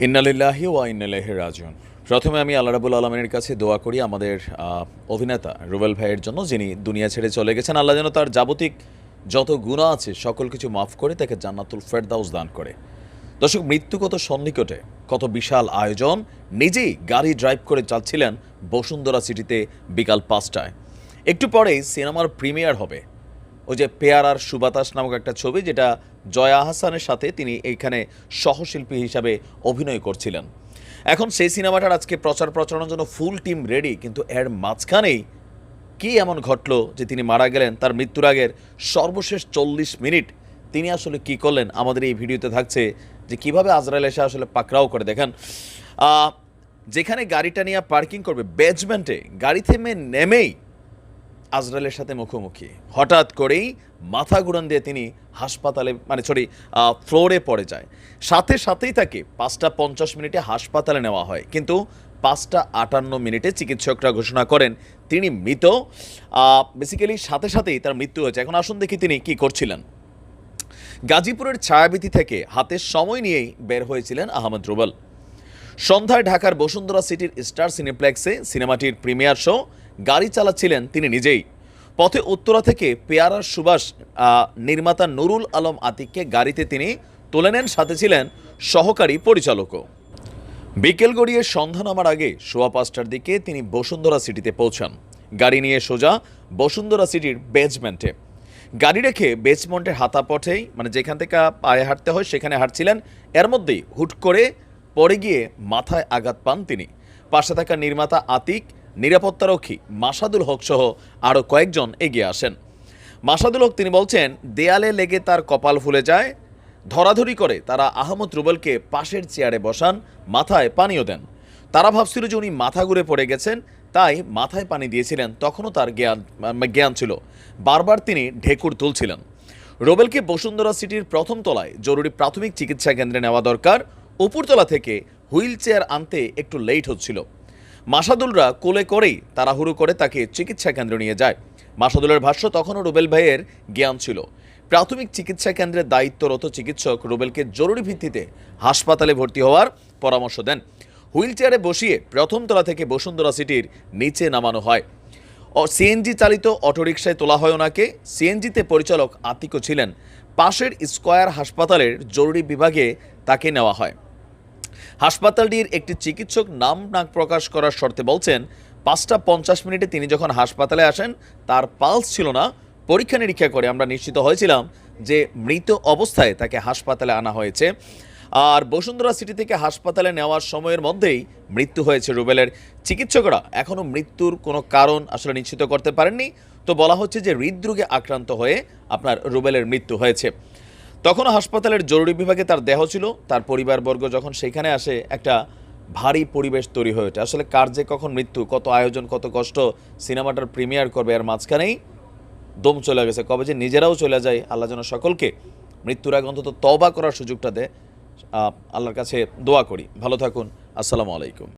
ইন্নালিল্লাহি ওয়া ইন্নালাইহি রাজিউন। প্রথমে আমি আল্লাহ রাবুল আলমের কাছে দোয়া করি আমাদের অভিনেতা রুবেল ভাইয়ের জন্য, যিনি দুনিয়া ছেড়ে চলে গেছেন, আল্লাহ যেন তার যাবতিক যত গুণা আছে, সকল কিছু মাফ করে, তাকে জান্নাতুল ফেরদাউস দান করে। দর্শক, মৃত্যু কত সন্নিকটে, কত বিশাল আয়োজন। নিজেই গাড়ি ড্রাইভ করে যাচ্ছিলেন বসুন্ধরা সিটিতে বিকাল পাঁচটায়। একটু পরেই সিনেমার প্রিমিয়ার হবে। ওই যে পেয়ার আর সুবাতাস নামক একটা ছবি, যেটা জয়া আহসানের সাথে তিনি এইখানে সহশিল্পী হিসাবে অভিনয় করছিলেন। এখন সেই সিনেমাটার আজকে প্রচার প্রচারণার জন্য ফুল টিম রেডি, কিন্তু এর মাঝখানেই কি এমন ঘটলো যে তিনি মারা গেলেন, তার মৃত্যুর আগের সর্বশেষ চল্লিশ মিনিট তিনি আসলে কি করলেন, আমাদের এই ভিডিওতে থাকছে যে কীভাবে আজরাইল এসে আসলে পাকড়াও করে। দেখেন যেখানে গাড়িটা নিয়ে পার্কিং করবে বেজমেন্টে গাড়ি থেমে নেমেই আজরাইলের সাথে মুখোমুখি। হঠাৎ করেই মাথা ঘুরান দিয়ে তিনি হাসপাতালে মানে সরি ফ্লোরে পড়ে যায়। সাথে সাথেই তাকে পাঁচটা পঞ্চাশ মিনিটে হাসপাতালে নেওয়া হয়। কিন্তু পাঁচটা আটান্ন মিনিটে চিকিৎসকরা ঘোষণা করেন, তিনি মৃত। বেসিক্যালি সাথে সাথেই তার মৃত্যু হয়েছে। এখন আসুন দেখি তিনি কি করছিলেন। গাজীপুরের ছায়াবিতি থেকে হাতে সময় নিয়েই বের হয়েছিলেন আহমদ রুবেল। সন্ধ্যায় ঢাকার বসুন্ধরা সিটির স্টার সিনেপ্লেক্সে সিনেমাটির প্রিমিয়ার শো গাড়ি চালাচ্ছিলেন তিনি নিজেই। পথে উত্তরা থেকে পেয়ারার সুভাষ নির্মাতা নুরুল আলম আতিককে গাড়িতে তিনি তুলে নেন, সাথে ছিলেন সহকারী পরিচালকও। বিকেল গড়িয়ে সন্ধ্যা নামার আগে সোয়া পাঁচটার দিকে তিনি বসুন্ধরা সিটিতে পৌঁছান। গাড়ি নিয়ে সোজা বসুন্ধরা সিটির বেজমেন্টে গাড়ি রেখে বেজমেন্টের হাতা পথেই মানে যেখান থেকে পায়ে হাঁটতে হয় সেখানে হাঁটছিলেন। এর মধ্যেই হুট করে পড়ে গিয়ে মাথায় আঘাত পান তিনি। পাশে থাকা নির্মাতা আতিক নিরাপত্তারক্ষী মাসাদুল হক সহ আরও কয়েকজন এগিয়ে আসেন। মাসাদুল হক তিনি বলছেন, দেয়ালে লেগে তার কপাল ফুলে যায়, ধরাধরি করে তারা আহমদ রুবেলকে পাশের চেয়ারে বসান, মাথায় পানিও দেন। তারা ভাবছিল যে উনি মাথা ঘুরে পড়ে গেছেন, তাই মাথায় পানি দিয়েছিলেন, তখনও তার জ্ঞান জ্ঞান ছিল। বারবার তিনি ঢেকুর তুলছিলেন। রোবেলকে বসুন্ধরা সিটির প্রথম তলায় জরুরি প্রাথমিক চিকিৎসা কেন্দ্রে নেওয়া দরকার। উপরতলা থেকে হুইল চেয়ার আনতে একটু লেট হচ্ছিল। মাসাদুলরা কোলে করেই তাড়াহুড়ো করে তাকে চিকিৎসা কেন্দ্রে নিয়ে যায়। মাসাদুলের ভাষ্য তখনও রুবেল ভাইয়ের জ্ঞান ছিল। প্রাথমিক চিকিৎসা কেন্দ্রে দায়িত্বরত চিকিৎসক রুবেলকে জরুরি ভিত্তিতে হাসপাতালে ভর্তি হওয়ার পরামর্শ দেন। হুইল চেয়ারে বসিয়ে প্রথম তলা থেকে বসুন্ধরা সিটির নিচে নামানো হয়। সিএনজি চালিত অটোরিকশায় তোলা হয় ওনাকে। সিএনজিতে পরিচালক আতিকও ছিলেন। পাশের স্কয়ার হাসপাতালের জরুরি বিভাগে তাকে নেওয়া হয়। হাসপাতালটির একটি চিকিৎসক নাম না প্রকাশ করার শর্তে বলছেন, পাঁচটা পঞ্চাশ মিনিটে তিনি যখন হাসপাতালে আসেন, তার পালস ছিল না। পরীক্ষা নিরীক্ষা করে আমরা নিশ্চিত হয়েছিলাম যে মৃত অবস্থায় তাকে হাসপাতালে আনা হয়েছে। আর বসুন্ধরা সিটি থেকে হাসপাতালে নেওয়ার সময়ের মধ্যেই মৃত্যু হয়েছে রুবেলের। চিকিৎসকরা এখনও মৃত্যুর কোনো কারণ আসলে নিশ্চিত করতে পারেননি। তো বলা হচ্ছে যে হৃদরোগে আক্রান্ত হয়ে আপনার রুবেলের মৃত্যু হয়েছে। তখনও হাসপাতালের জরুরি বিভাগে তার দেহ ছিল, তার পরিবারবর্গ যখন সেখানে আসে, একটা ভারী পরিবেশ তৈরি হয়ে ওঠে। আসলে কার যে কখন মৃত্যু, কত আয়োজন, কত কষ্ট, সিনেমাটার প্রিমিয়ার করবে আর মাঝখানেই দম চলে গেছে। কবে যে নিজেরাও চলে যায়, আল্লাহ যেন সকলকে মৃত্যুর আগে অন্তত তবা করার সুযোগটা দেয় আল্লাহর কাছে দোয়া করি। ভালো থাকুন, আসসালামু আলাইকুম।